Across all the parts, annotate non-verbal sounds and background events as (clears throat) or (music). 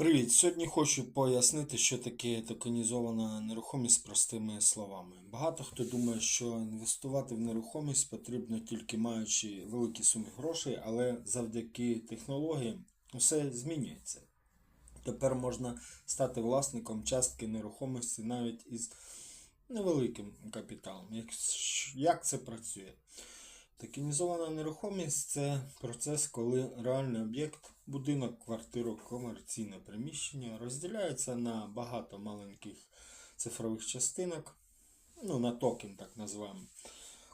Привіт! Сьогодні хочу пояснити, що таке токенізована нерухомість простими словами. Багато хто думає, що інвестувати в нерухомість потрібно тільки маючи великі суми грошей, але завдяки технологіям все змінюється. Тепер можна стати власником частки нерухомості навіть із невеликим капіталом. Як, це працює? Токенізована нерухомість це процес, коли реальний об'єкт, будинок, квартиру, комерційне приміщення розділяється на багато маленьких цифрових частинок, ну, на токен, так називаємо.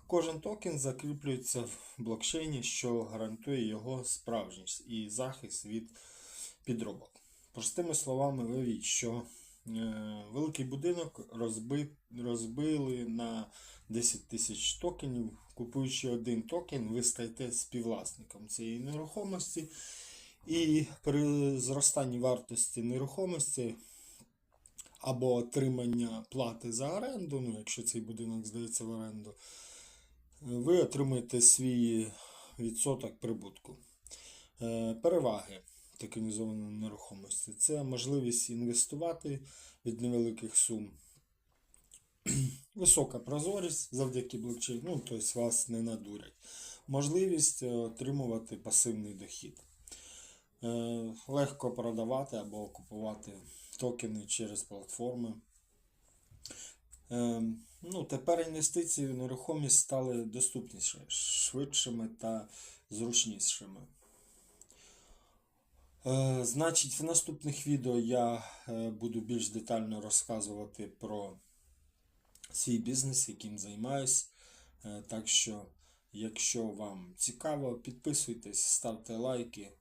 Кожен токен закріплюється в блокчейні, що гарантує його справжність і захист від підробок. Простими словами, виявіть, що великий будинок розби, розбили на 10 тисяч токенів. Купуючи один токен, ви стаєте співвласником цієї нерухомості. І при зростанні вартості нерухомості або отримання плати за оренду, ну, якщо цей будинок здається в оренду, ви отримуєте свій відсоток прибутку. Е, Переваги токенізованої нерухомості це можливість інвестувати від невеликих сум. (clears throat) Висока прозорість завдяки блокчейну, ну, тобто вас не надурять. Можливість е, отримувати пасивний дохід. Е, Легко продавати або купувати токени через платформи. Е, Ну, тепер інвестиції в нерухомість стали доступнішими, швидшими та зручнішими. Е, Значить, в наступних відео я е, буду більш детально розказувати про свій бізнес, яким займаюсь. Е, Так що, якщо вам цікаво, підписуйтесь, ставте лайки,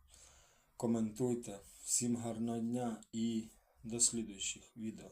коментуйте. Всім гарного дня і до слідуючих відео.